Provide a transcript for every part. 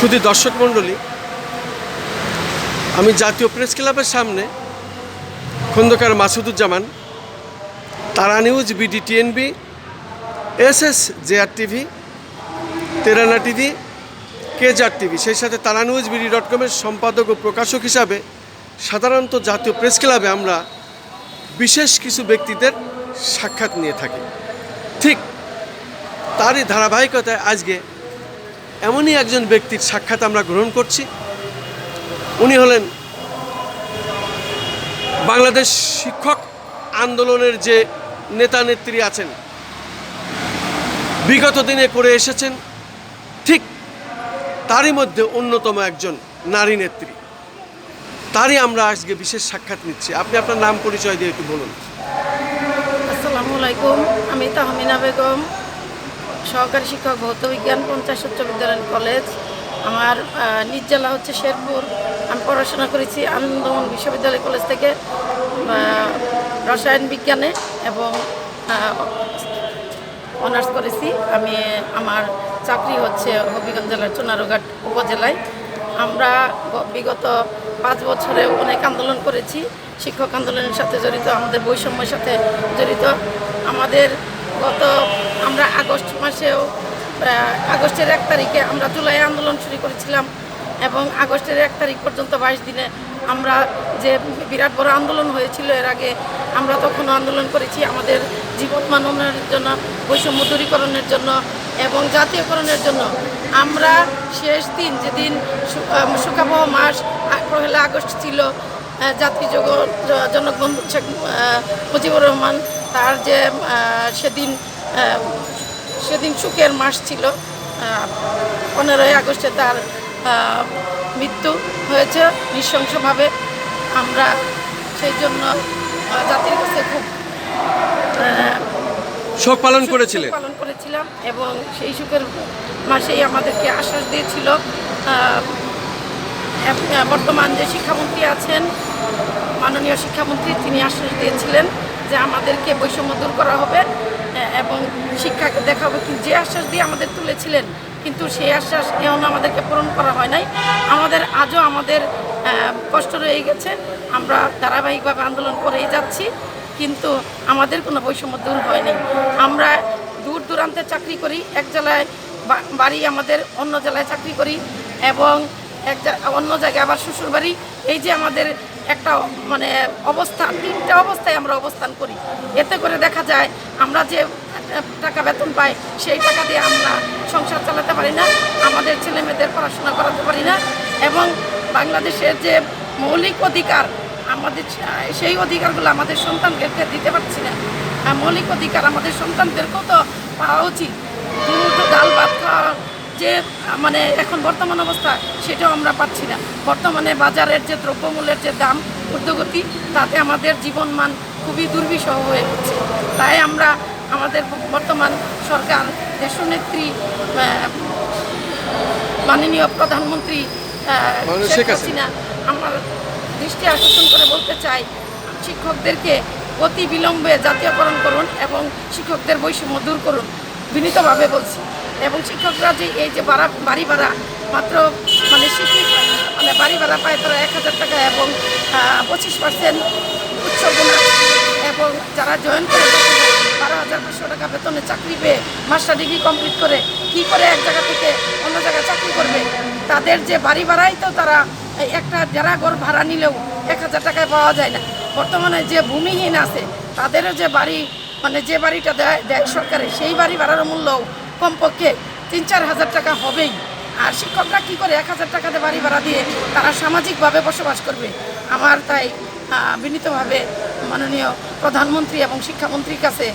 শুধু দর্শক মণ্ডলী, আমি জাতীয় প্রেস ক্লাবের সামনে Khandakar Masuduzzaman, Tara news, BD, TNB S S JR TV, তেরানা TV কেজার টিভি, সেই সাথে তারা নিউজ, বিডি ডট কমের সম্পাদক ও প্রকাশক হিসাবে সাধারণত জাতীয় প্রেস ক্লাবে আমরা বিশেষ কিছু ব্যক্তিদের সাক্ষাৎ নিয়ে থাকি। ঠিক তারই ধারাবাহিকতায় আজকে এমনই একজন ব্যক্তির সাক্ষাৎ আমরা গ্রহণ করছি। উনি হলেন বাংলাদেশ শিক্ষক আন্দোলনের যে নেতা নেত্রী আছেন, বিগত দিনে করে এসেছেন, ঠিক তারই মধ্যে অন্যতম একজন নারী নেত্রী। তারই আমরা আজকে বিশেষ সাক্ষাৎ নিচ্ছি। আপনি আপনার নাম পরিচয় দিয়ে একটু বলুন। আসসালামু আলাইকুম, আমি তাহমিনা বেগম সহকারী শিক্ষক ভৌত বিজ্ঞান পঞ্চাশ উচ্চ বিদ্যালয় কলেজ। আমার আহ, নিজ জেলা হচ্ছে শেরপুর। আমি পড়াশোনা করেছি আনন্দমন বিশ্ববিদ্যালয় কলেজ থেকে রসায়ন বিজ্ঞানে এবং অনার্স করেছি। আমি আমার চাকরি হচ্ছে হবিগঞ্জ জেলার চুনারুঘাট উপজেলায়। আমরা বিগত পাঁচ বছরে অনেক আন্দোলন করেছি। শিক্ষক আন্দোলনের সাথে জড়িত আমাদের বৈষম্যের সাথে জড়িত। আমাদের গত আমরা মাসেও আগস্টের এক তারিখে আমরা জুলাই আন্দোলন শুরু করেছিলাম এবং আগস্টের এক তারিখ পর্যন্ত বাইশ দিনে আমরা যে বিরাট বড় আন্দোলন হয়েছিল এর আগে, আমরা তখনও আন্দোলন করেছি আমাদের জীবন মান উন্নয়নের জন্য, বৈষম্য দূরীকরণের জন্য এবং জাতীয়করণের জন্য। আমরা শেষ দিন যেদিন সুখাবহ মাস পহেলা আগস্ট ছিল জাতি জনক বন্ধু শেখ মুজিবুর রহমান তার যে সেদিন সেদিন সুখের মাস ছিল। পনেরোই আগস্টে তার মৃত্যু হয়েছে। নৃশংসভাবে আমরা সেই জন্য জাতির কাছে খুব শোক পালন করেছিলেন। পালন করেছিলাম এবং সেই সুখের মাসেই আমাদেরকে আশ্বাস দিয়েছিল। বর্তমান যে শিক্ষামন্ত্রী আছেন মাননীয় শিক্ষামন্ত্রী তিনি আশ্বাস দিয়েছিলেন যে আমাদেরকে বৈষম্য দূর করা হবে। এবং শিক্ষাকে দেখাবো কিন্তু যে আশ্বাস দিয়ে আমাদের তুলেছিলেন, কিন্তু সেই আশ্বাস এখনও আমাদেরকে পূরণ করা হয় নাই। আমাদের আজও আমাদের কষ্ট রয়ে গেছে। আমরা ধারাবাহিকভাবে আন্দোলন করেই যাচ্ছি, কিন্তু আমাদের কোনো বৈষম্য দূর হয়নি। আমরা দূর দূরান্তে চাকরি করি, এক জেলায় বাড়ি আমাদের অন্য জেলায় চাকরি করি এবং এক অন্য জায়গায় আবার শ্বশুর বাড়ি। এই যে আমাদের একটা মানে অবস্থা, তিনটা অবস্থায় আমরা অবস্থান করি। এতে করে দেখা যায় আমরা যে টাকা বেতন পাই, সেই টাকা দিয়ে আমরা সংসার চালাতে পারি না, আমাদের ছেলে মেয়েদের পড়াশোনা করাতে পারি না এবং বাংলাদেশের যে মৌলিক অধিকার, আমাদের সেই অধিকারগুলো আমাদের সন্তানদেরকে দিতে পারছি না। মৌলিক অধিকার আমাদের সন্তানদেরকেও তো পাওয়া উচিত। দুটো ডাল ভাত যে মানে এখন বর্তমান অবস্থা সেটাও আমরা পাচ্ছি না। বর্তমানে বাজারের যে দ্রব্যমূল্যের যে দাম ঊর্ধ্বগতি তাতে আমাদের জীবনমান খুবই দুর্বিষহ হয়ে উঠছে তাই আমরা আমাদের বর্তমান সরকার দেশনেত্রী মাননীয় প্রধানমন্ত্রী শেখ। হাসিনা আমার দৃষ্টি আকর্ষণ করে বলতে চাই শিক্ষকদেরকে অতি বিলম্বে জাতীয়করণ করুন এবং শিক্ষকদের বৈষম্য দূর করুন। বিনীতভাবে বলছি। এবং শিক্ষকরা যে এই যে ভাড়া বাড়ি ভাড়া, মাত্র মানে শিক্ষিত মানে বাড়ি ভাড়া পায় তারা এক হাজার টাকা এবং পঁচিশ পার্সেন্ট উৎসর্গনা এবং যারা জয়েন করে বারো হাজার পাঁচশো টাকা বেতনে চাকরি পেয়ে মাস্টার ডিগ্রি কমপ্লিট করে কি করে এক জায়গা থেকে অন্য জায়গায় চাকরি করবে? তাদের যে বাড়ি ভাড়াই তো তারা একটা যারা ঘর ভাড়া নিলেও এক হাজার টাকায় পাওয়া যায় না। বর্তমানে যে ভূমিহীন আছে, তাদেরও যে বাড়ি মানে যে বাড়িটা দেয় দেয় সরকারে সেই বাড়ি ভাড়ার মূল্য কমপক্ষে তিন চার হাজার টাকা হবেই। আর শিক্ষকরা কি করে এক হাজার টাকাতে বাড়ি ভাড়া দিয়ে তারা সামাজিকভাবে বসবাস করবে? আমার তাই বিনীতভাবে মাননীয় প্রধানমন্ত্রী এবং শিক্ষামন্ত্রীর কাছে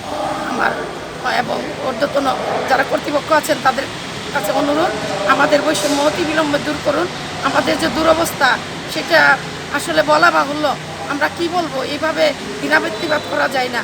আমার এবং ঊর্ধ্বতন যারা কর্তৃপক্ষ আছেন তাদের কাছে অনুরোধ, আমাদের বৈষম্য অতি বিলম্বে দূর করুন। আমাদের যে দুরবস্থা, সেটা আসলে বলা বাহুল্য। আমরা কি বলব? এইভাবে দিনাবৃত্তিবাদ করা যায় না।